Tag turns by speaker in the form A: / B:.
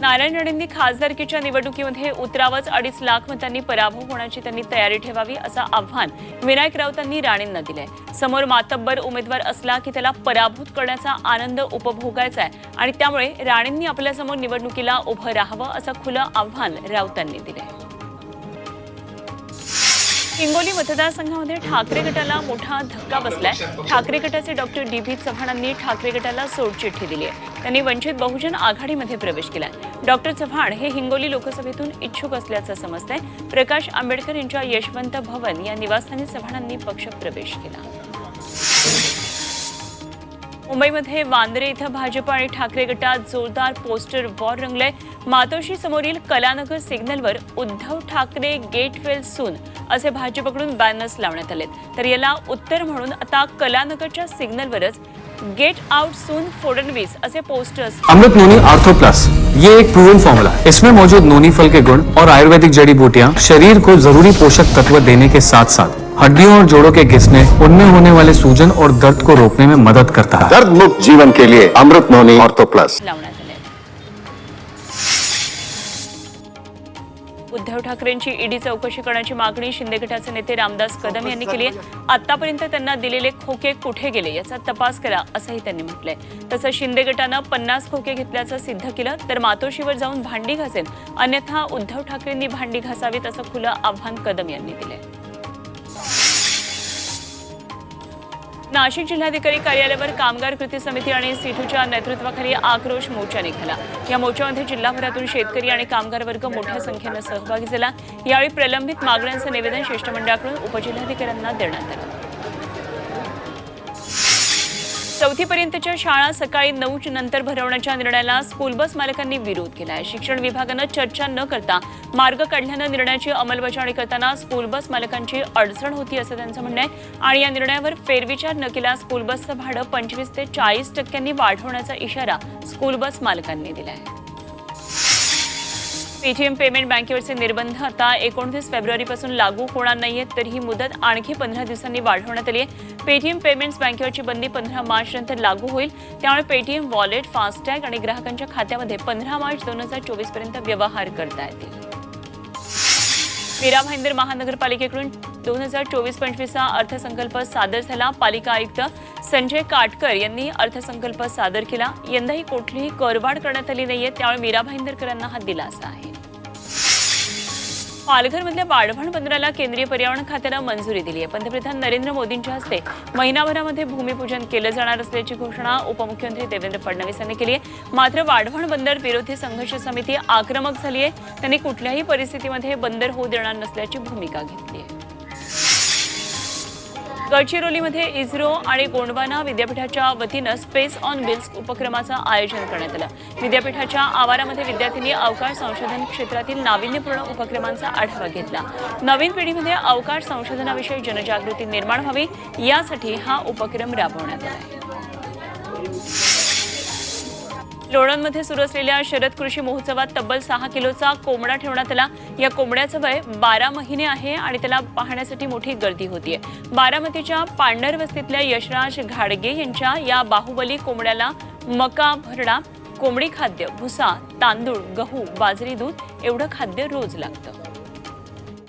A: नारायण राणेंनी खासदारकीच्या निवडणुकीमध्ये उतरावंच अडीच लाख मतांनी पराभव होण्याची त्यांनी तयारी ठेवावी असं आव्हान विनायक राऊतांनी राणेंना दिलंय. समोर मातब्बर उमेदवार असला की त्याला पराभूत करण्याचा आनंद उपभोगायचा आहे आणि त्यामुळे राणेंनी आपल्यासमोर निवडणुकीला उभं राहावं असं खुलं आव्हान राऊतांनी दिलंय. हिंगोली मतदारसंघामध्ये ठाकरे गटाला मोठा धक्का बसलाय. ठाकरे गटाचे डॉक्टर डी. व्ही चव्हाणांनी ठाकरे गटाला सोडचिठ्ठी दिली आहे त्यांनी वंचित बहुजन आघाडीमध्ये प्रवेश केलाय. डॉक्टर चव्हाण हे हिंगोली लोकसभेतून इच्छुक असल्याचं समजतंय. प्रकाश आंबेडकर यांच्या यशवंत भवन या निवासस्थानी चव्हाणांनी पक्षप्रवेश केला. मुंबईमध्ये वांद्रे इथं भाजप आणि ठाकरे गटात जोरदार पोस्टर वॉर रंगलंय. मातोशी समोरील कलानगर सिग्नलवर Uddhav Thackeray get well soon असे भाजपकडून बॅनर्स लावण्यात आलेत. तर याला उत्तर म्हणून आता कलानगरच्या सिग्नलवरच गेट आउट सून फोडणवीस असे posters
B: Amrit noni ortho plus ये एक प्रूवन फॉर्मूला इसमें मौजूद नोनी फल के गुण और आयुर्वेदिक जड़ी बूटियाँ शरीर को जरूरी पोषक तत्व देने के साथ साथ हड्डियों और जोड़ों के घिसने उनमें होने वाले सूजन और दर्द को रोकने में मदद करता है।
C: दर्द मुक्त जीवन के लिए अमृत नोनी ऑर्थो प्लस।
A: लावण्यात आले उद्धव ठाकरेंची ईडी चौकशी करण्याची मागणी शिंदे गटाचे नेते रामदास कदम यांनी केली आहे. आतापर्यंत त्यांना दिलेले खोके कुठे गेले याचा तपास करा असंही त्यांनी म्हटलंय. तसं शिंदे गटानं पन्नास खोके घेतल्याचं सिद्ध केलं तर मातोश्रीवर जाऊन भांडी घासेल अन्यथा उद्धव ठाकरेंनी भांडी घासावीत असं खुलं आव्हान कदम यांनी दिलंय. नाशिक जिल्हाधिकारी कार्यालयावर कामगार कृती समिती आणि सिटूच्या नेतृत्वाखाली आक्रोश मोर्चा निघाला. या मोर्चामध्ये जिल्हाभरातून शेतकरी आणि कामगार वर्ग मोठ्या संख्येनं सहभागी झाला. यावेळी प्रलंबित मागण्यांचं निवेदन शिष्टमंडळाकडून उपजिल्हाधिकाऱ्यांना देण्यात आलं. चौथीपर्यंतच्या शाळा सकाळी नऊ नंतर भरवण्याच्या निर्णयाला स्कूल बस मालकांनी विरोध केला आहे शिक्षण विभागानं चर्चा न करता मार्ग काढल्यानं निर्णयाची अंमलबजावणी करताना स्कूल बस मालकांची अडचण होती असं त्यांचं म्हणणं आहे. आणि या निर्णयावर फेरविचार न केला स्कूल बसचं भाडं पंचवीस ते चाळीस टक्क्यांनी वाढवण्याचा इशारा स्कूल बस मालकांनी दिला आहे पेटीएम पेमेंट बँकेवरचे निर्बंध आता एकोणतीस फेब्रुवारीपासून लागू होणार नाहीयेत तर ही मुदत आणखी पंधरा दिवसांनी वाढवण्यात आली आहे. पेटीएम पेमेंट्स बँकेवरची बंदी पंधरा मार्च नंतर लागू होईल. त्यामुळे पेटीएम वॉलेट फास्टॅग आणि ग्राहकांच्या खात्यामध्ये पंधरा मार्च दोन हजार चोवीसपर्यंत व्यवहार करता येतील. मीरा भाईंदर महानगरपालिकेकडून दोन हजार चोवीस पंचवीसचा अर्थसंकल्प सादर झाला. पालिका आयुक्त संजय काटकर यांनी अर्थसंकल्प सादर केला. यंदाही कुठलीही करवाढ करण्यात आली नाहीये. त्यामुळे मीरा भाईंदरकरांना हा दिलासा आहे. पालघरमधल्या वाढवण बंदराला केंद्रीय पर्यावरण खात्यानं मंजुरी दिली आहे पंतप्रधान नरेंद्र मोदींच्या हस्ते महिनाभरामध्ये भूमिपूजन केलं जाणार असल्याची घोषणा उपमुख्यमंत्री देवेंद्र फडणवीस यांनी केली आहे मात्र वाढवण बंदर विरोधी संघर्ष समिती आक्रमक झाली आहे त्यांनी कुठल्याही परिस्थितीमध्ये बंदर होऊ देणार नसल्याची भूमिका घेतली आहे गडचिरोलीमध्ये इस्रो आणि गोंडवाना विद्यापीठाच्या वतीनं स्पेस ऑन व्हील्स उपक्रमाचं आयोजन करण्यात आलं. विद्यापीठाच्या आवारामध्ये विद्यार्थ्यांनी अवकाश संशोधन क्षेत्रातील नाविन्यपूर्ण उपक्रमांचा आढावा घेतला. नवीन पिढीमध्ये अवकाश संशोधनाविषयी जनजागृती निर्माण व्हावी यासाठी हा उपक्रम राबवण्यात आला. लोणंदमध्ये सुरू असलेल्या शरद कृषी महोत्सवात तब्बल सहा किलोचा कोंबडा ठेवण्यात आला. या कोंबड्याचं वय बारा महिने आहे आणि त्याला पाहण्यासाठी मोठी गर्दी होतीये. बारामतीच्या पांढर वस्तीतल्या यशराज घाडगे यांच्या या बाहुबली कोंबड्याला मका भरडा कोंबडी खाद्य भुसा तांदूळ गहू बाजरी दूध एवढं खाद्य रोज लागतं.